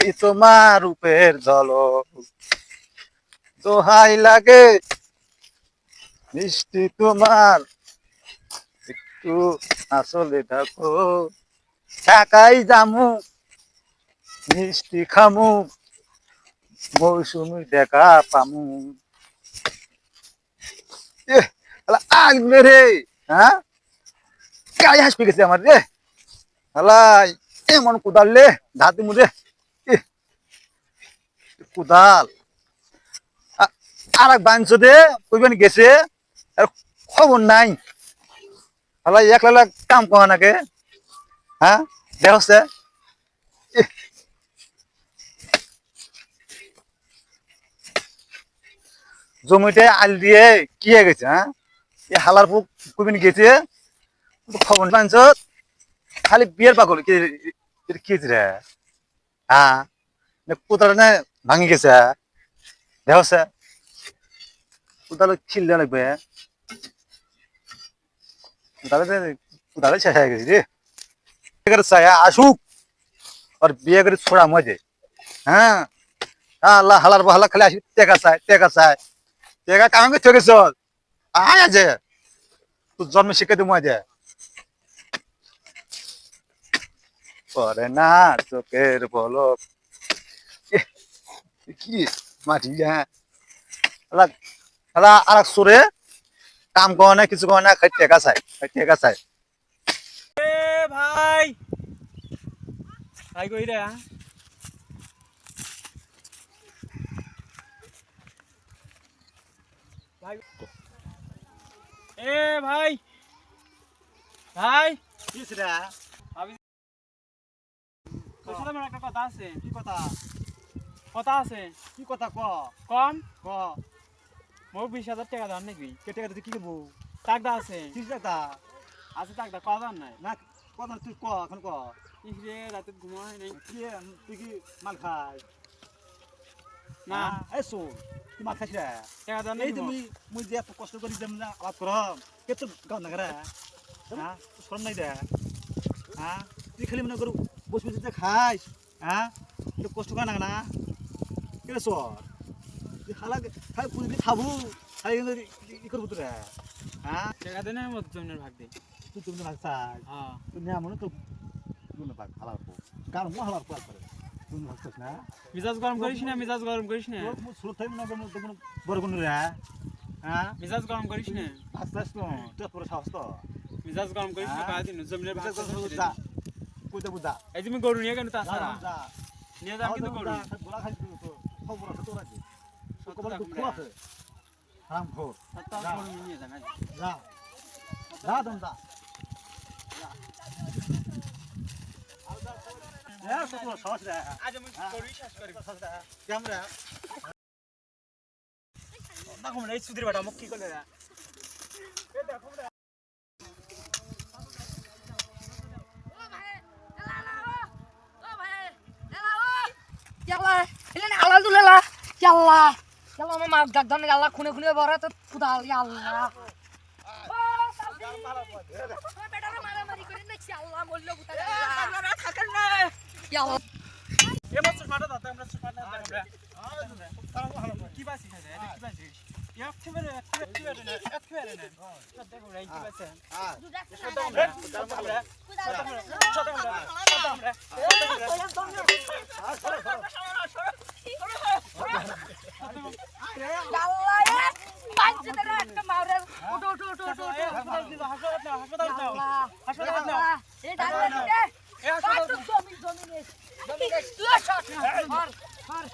দেখি তোমার রূপের ঝলক। দোহাই লাগে। মিষ্টি তোমার। একটু আসলে থাকো ঢাকাই জামু মিষ্টি খামু। মৌসুমি দেখা পামু। আগ হ্যাঁ? গায়ে হাসপি গেছে আমার রে। আলা এমন কোদাল লে ধাতি মুরে কোদাল আর এক বাঞ্চ দে কইবেন গেছে আর খবর নাই আলা একলা কাম করা নাকে হ্যাঁ দেখছে জমিতে আল দিয়ে কি হয়ে গেছে হ্যাঁ এই হালার পুক কবিন গেছে খবর পাঞ্চ খালি বিয়ের পাগল কি কি রে হ্যাঁ কোথাও না ভাঙি গেছে দেখছে কোথাও খিললে লাগবে শেষ হয়ে গেছে রে। করে চায় আসুক। আর বিয়ে করে ছোড়া মজে হ্যাঁ। আল্লাহ হালার বহালা খালি আসি টেকা চায় টেকা চায় টেকা কাম করতে গেছ আয় আছে। তোর জন্ম শিখে দিব যে পরে না, চোখের বলক কি মাটি হ্যাঁ আলা আলা আর এক সুরে কাম করে না কিছু করে না খাই টেকা চাই খাই টেকা চাই এ ভাই ভাই কই রে ভাই এ ভাই ভাই আমি তোর সাথে আমার একটা কথা আছে কি কথা কথা আছে? কি কথা ক? কম? ক। মোক বিশ হাজার টাকা দাম নাকি? কেটে কেটে কি করব টাকদা আছে। কি কথা আছে টাকদা কথা নাই? না কথা তুই ক এখন ক। রাতে ঘুমাই নাই? কি তুই কি মাল খাই? না। এই শোন তুই মাল খাইছ রে টাকা দাম এই তুমি মুই যে এত কষ্ট করি যেমন আলাপ করম কে তোর গাও না রে হ্যাঁ শরম নাই দে। হ্যাঁ তুই খালি মনে করু বসে বসে খাইস হ্যাঁ কষ্ট কর না না। রে সর? তুই হালা খাই পুরি খাব? খাই কিন্তু ই করব তোরা? হ্যাঁ? টাকা দেন আমার জমির ভাগ দে। তুই তুমি ভাগ চাই হ্যাঁ। তুই না মনে তো তুমি ভাগ হালার পো কারণ মো হালার পো করে তুমি ভাগছিস না? মিজাজ গরম করিস না মিজাজ গরম করিস না। সুরত থাকবে না কোনো বড় কোনো রে। হ্যাঁ? মিজাজ গরম করিস না। ভাগছিস তো। তোর তোর সাহস তো। মিজাজ গরম করিস না হ্যাঁ? কাজ দিন জমির ভাগ যা দে। কইতে বুঝা এই তুমি গরু নিয়ে কেন তা সারা নিয়ে যাম কিন্তু গরু। গোলা খাই তো খবর আছে তোর আছে রাখুন দুঃখ। আছে? হারাম খোর যা। যা দম যা। হ্যাঁ সত্য সাহস রে আজ আমি গরুই শেষ করি। ক্যামেরা। দেখো এই সুধীর বেটা মুখ কি করলে? রে? এ খেবে রে এক খেবে রে এক খেবে রে সত্য দেখো রে কি বাসি সত্য আমরা সত্য আমরা সত্য আমরা হাসপাতাল দাও হাসপাতাল দাও এই ডাক্তার দিলে এই হাসপাতাল জমি জমি নে জমি নে তুই শট মার মার